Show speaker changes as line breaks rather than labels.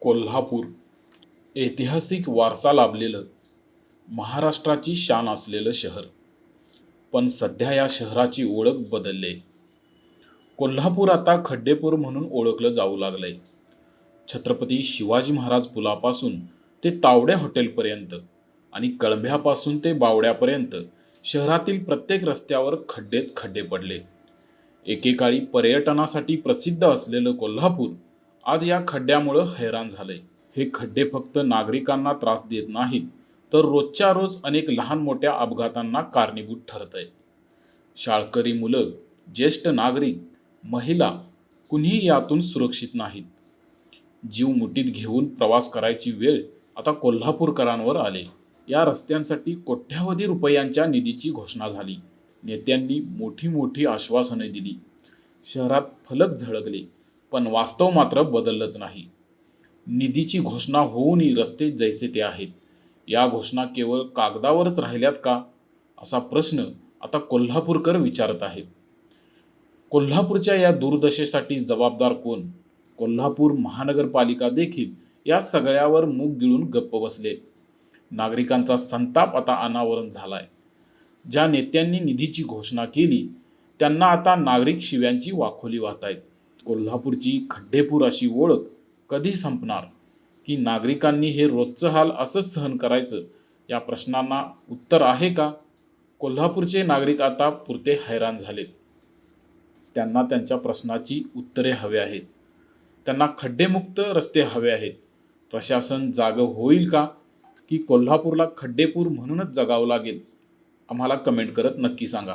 कोल्हापूर ऐतिहासिक वारसा लाभलेलं महाराष्ट्राची शान असलेलं शहर. पण सध्या या शहराची ओळख बदलली. कोल्हापूर आता खड्डेपूर म्हणून ओळखलं जाऊ लागलंय. छत्रपती शिवाजी महाराज पुलापासून ते तावडे हॉटेलपर्यंत आणि कळंब्यापासून ते बावड्यापर्यंत शहरातील प्रत्येक रस्त्यावर खड्डेच खड्डे पडले. एकेकाळी पर्यटनासाठी प्रसिद्ध असलेलं कोल्हापूर आज या खड्ड्यामुळं हैराण झालंय. हे खड्डे फक्त नागरिकांना त्रास देत नाहीत तर रोजच्या रोज अनेक लहान मोठ्या अपघातांना कारणीभूत ठरत आहे शाळकरी मुलं ज्येष्ठ नागरिक महिला कुणीही यातून सुरक्षित नाहीत. जीव मुठीत घेऊन प्रवास करायची वेळ आता कोल्हापूरकरांवर आले. या रस्त्यांसाठी कोट्यावधी रुपयांच्या निधीची घोषणा झाली. नेत्यांनी मोठी मोठी आश्वासने दिली. शहरात फलक झळकले. पण वास्तव मात्र बदललंच नाही. निधीची घोषणा होऊनही रस्ते जैसे ते आहेत. या घोषणा केवळ कागदावरच राहिल्यात का? असा प्रश्न आता कोल्हापूरकर विचारत आहेत. कोल्हापूरच्या या दुर्दशेसाठी जबाबदार कोण? कोल्हापूर महानगरपालिका देखील या सगळ्यावर मूग गिळून गप्प बसले. नागरिकांचा संताप आता अनावरण झालाय. ज्या नेत्यांनी निधीची घोषणा केली त्यांना आता नागरिक शिव्यांची वाखोली वाहत आहेत कोल्हापूरची खड्डेपूर अशी ओळख कधी संपणार? की नागरिकांनी हे रोजचं हाल असंच सहन करायचं? या प्रश्नांना उत्तर आहे का? कोल्हापूरचे नागरिक आता पुरते हैराण झालेत. त्यांना त्यांच्या प्रश्नाची उत्तरे हवे आहेत. त्यांना खड्डेमुक्त रस्ते हवे आहेत. प्रशासन जागं होईल का? की कोल्हापूरला खड्डेपूर म्हणूनच जगावं लागेल? आम्हाला कमेंट करत नक्की सांगा.